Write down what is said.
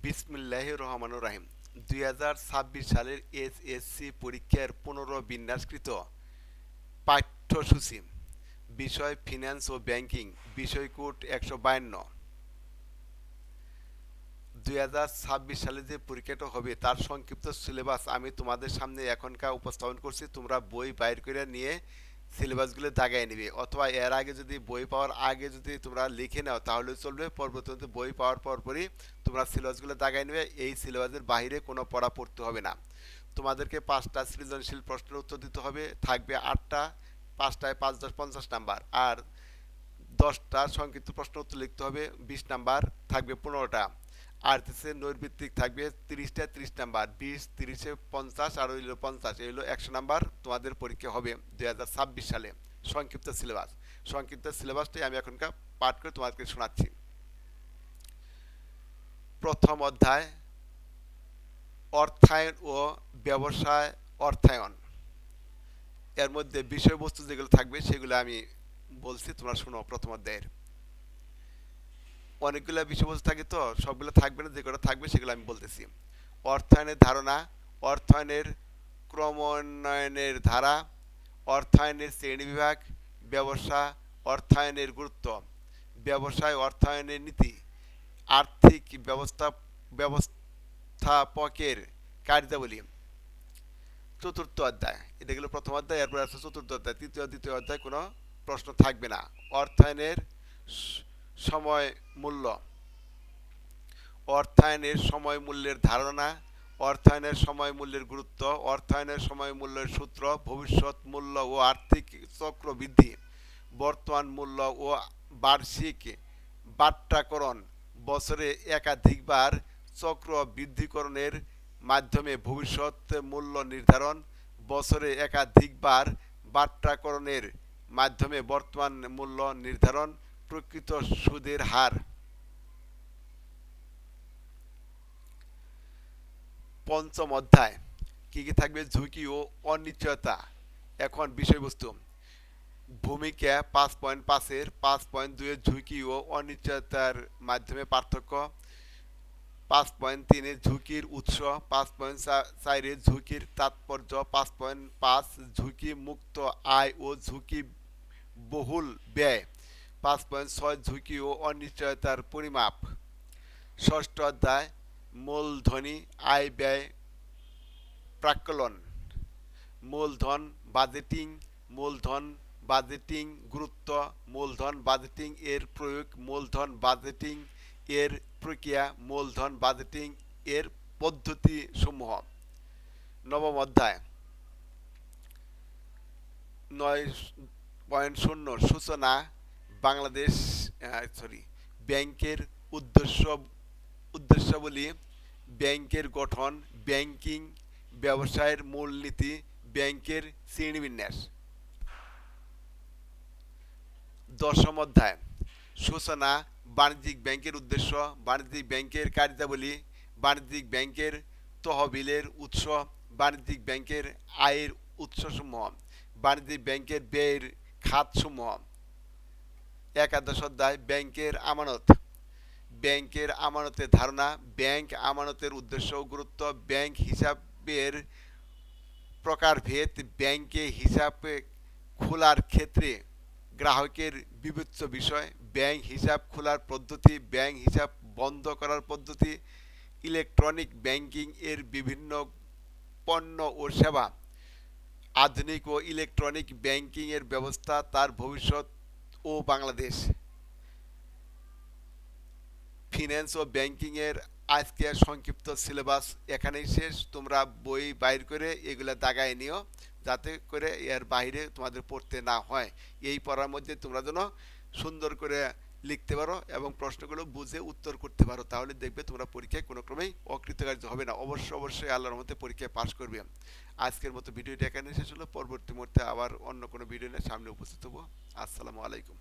বিসমিল্লাহ রহমান রাহিম। দুই হাজার ছাব্বিশ সালের এসএসসি পরীক্ষার পুনর বিন্যাসকৃত পাঠ্যসূচি। বিষয় ফিন্যান্স ও ব্যাংকিং, বিষয় কোড একশো বায়ান্ন। দুই হাজার ছাব্বিশ সালে যে পরীক্ষাটা হবে, তার সংক্ষিপ্ত সিলেবাস আমি তোমাদের সামনে এখনকার উপস্থাপন করছি। তোমরা বই বাইর করে নিয়ে সিলেবাসগুলো দাগায় নেবে। অথবা এর আগে যদি বই পাওয়ার আগে যদি তোমরা লিখে নাও, তাহলে চলবে। পরবর্তীতে বই পাওয়ার পরপরই তোমরা সিলেবাসগুলো দাগায় নেবে। এই সিলেবাসের বাইরে কোনো পড়া পড়তে হবে না। তোমাদেরকে পাঁচটা সৃজনশীল প্রশ্নের উত্তর দিতে হবে। থাকবে আটটা, পাঁচটায় পাঁচ, দশ, পঞ্চাশ নাম্বার। আর দশটা সংক্ষিপ্ত প্রশ্ন উত্তর লিখতে হবে, বিশ নাম্বার। থাকবে পনেরোটা। আর হচ্ছে নৈর্ভিত্তিক থাকবে তিরিশটা, তিরিশ নাম্বার। বিশ, তিরিশে পঞ্চাশ, আর হইল পঞ্চাশ, এই হলো একশো নাম্বার। তোমাদের পরীক্ষা হবে দুই হাজার ছাব্বিশ সালে। সংক্ষিপ্ত সিলেবাস। সংক্ষিপ্ত সিলেবাসটাই আমি এখনকার পাঠ করে তোমাদেরকে শোনাচ্ছি। প্রথম অধ্যায়, অর্থায়ন ও ব্যবসায় অর্থায়ন। এর মধ্যে বিষয়বস্তু যেগুলো থাকবে সেগুলো আমি বলছি, তোমরা শোনো প্রথম অধ্যায়ের। অনেকগুলো বিষয়বস্তু থাকে তো, সবগুলো থাকবে না যেগুলো থাকবে সেগুলো আমি বলতেছি। অর্থায়নের ধারণা, অর্থায়নের ক্রমোন্নয়নের ধারা, অর্থায়নের শ্রেণি বিভাগ, ব্যবসা, অর্থায়নের গুরুত্ব। ব্যবসায় অর্থায়নের নীতি, আর্থিক ব্যবস্থা, ব্যবস্থাপকের কার্যাবলী। চতুর্থ অধ্যায়, এটা গেল প্রথম অধ্যায়, এরপর আছে চতুর্থ অধ্যায়, তৃতীয়, দ্বিতীয় অধ্যায়, কোনো প্রশ্ন থাকবে না। অর্থায়নের সময় মূল্য। অর্থায়নের সময় মূল্যের ধারণা, অর্থায়নের সময় মূল্যের গুরুত্ব, অর্থায়নের সময় মূল্যের সূত্র, ভবিষ্যৎ মূল্য ও আর্থিক চক্র বৃদ্ধি, বর্তমান মূল্য ও বার্ষিক বাট্টাকরণ, বছরে একাধিকবার চক্র বৃদ্ধিকরণের মাধ্যমে ভবিষ্যৎ মূল্য নির্ধারণ, বছরে একাধিকবার বাট্টাকরণের মাধ্যমে বর্তমান মূল্য নির্ধারণ প্রকৃত সুদের হার। পঞ্চম অধ্যায়। কি কি থাকবে? ঝুঁকি ও অনিশ্চয়তা। এখন বিষয়বস্তু। ভূমিকা পাঁচ পয়েন্ট পাঁচের পাঁচ পয়েন্ট দুইয়ের ঝুঁকি ও অনিশ্চয়তার মাধ্যমে পার্থক্য। পাঁচ পয়েন্ট তিনের ঝুঁকির উৎস, পাঁচ পয়েন্ট চারের ঝুঁকির তাৎপর্য, পাঁচ পয়েন্ট পাঁচ ঝুঁকি মুক্ত আয় ও ঝুঁকি বহুল ব্যয়। পাঁচ পয়েন্ট ছয় ঝুঁকি ও অনিশ্চয়তার পরিমাপ। ষষ্ঠ অধ্যায়, মূলধনী আয় ব্যয় প্রাক্কলন মূলধন বাজেটিং মূলধন বাজেটিং গুরুত্ব, মূলধন বাজেটিং এর প্রয়োগ, মূলধন বাজেটিং এর প্রক্রিয়া, মূলধন বাজেটিং এর পদ্ধতি সমূহ নবম অধ্যায়, নয় পয়েন্ট শূন্য সূচনা বাংলাদেশ সরি ব্যাংকের উদ্দেশ্য, উদ্দেশ্যাবলী ব্যাংকের গঠন, ব্যাংকিং ব্যবসায়ের মূলনীতি, ব্যাংকের শ্রেণীবিন্যাস। দশম অধ্যায়, সূচনা, বাণিজ্যিক ব্যাংকের উদ্দেশ্য, বাণিজ্যিক ব্যাংকের কার্যাবলী, বাণিজ্যিক ব্যাংকের তহবিলের উৎস, বাণিজ্যিক ব্যাংকের আয়ের উৎসসমূহ, বাণিজ্যিক ব্যাংকের ব্যয়ের খাতসমূহ। একাদশ অধ্যায়, ব্যাংকের আমানত। ব্যাংকের আমানতের ধারণা, ব্যাংক আমানতের উদ্দেশ্য ও গুরুত্ব, ব্যাংক হিসাবের প্রকারভেদ, ব্যাংকে হিসাবে খোলার ক্ষেত্রে গ্রাহকের বিবেচ্য বিষয়, ব্যাংক হিসাব খোলার পদ্ধতি, ব্যাংক হিসাব বন্ধ করার পদ্ধতি, ইলেকট্রনিক ব্যাংকিং এর বিভিন্ন পণ্য ও সেবা, আধুনিক ও ইলেকট্রনিক ব্যাংকিং এর ব্যবস্থা, তার ভবিষ্যৎ ও বাংলাদেশ। ফিন্যান্স ও ব্যাংকিংয়ের আজকে সংক্ষিপ্ত সিলেবাস এখানেই শেষ। তোমরা বই বাইর করে এগুলা দাগায় নিও, যাতে করে এর বাইরে তোমাদের পড়তে না হয়। এই পড়ার মধ্যে তোমরা যেন সুন্দর করে লিখতে পারো এবং প্রশ্নগুলো বুঝে উত্তর করতে পারো, তাহলে দেখবে তোমরা পরীক্ষায় কোনো ক্রমেই অকৃতকার্য হবে না। অবশ্যই অবশ্যই আল্লাহর মধ্যে পরীক্ষায় পাশ করবে। আজকের মতো ভিডিওটি এখানে শেষ হলো। পরবর্তী মুহূর্তে আবার অন্য কোনো ভিডিও নিয়ে সামনে উপস্থিত হব। আসসালামু আলাইকুম।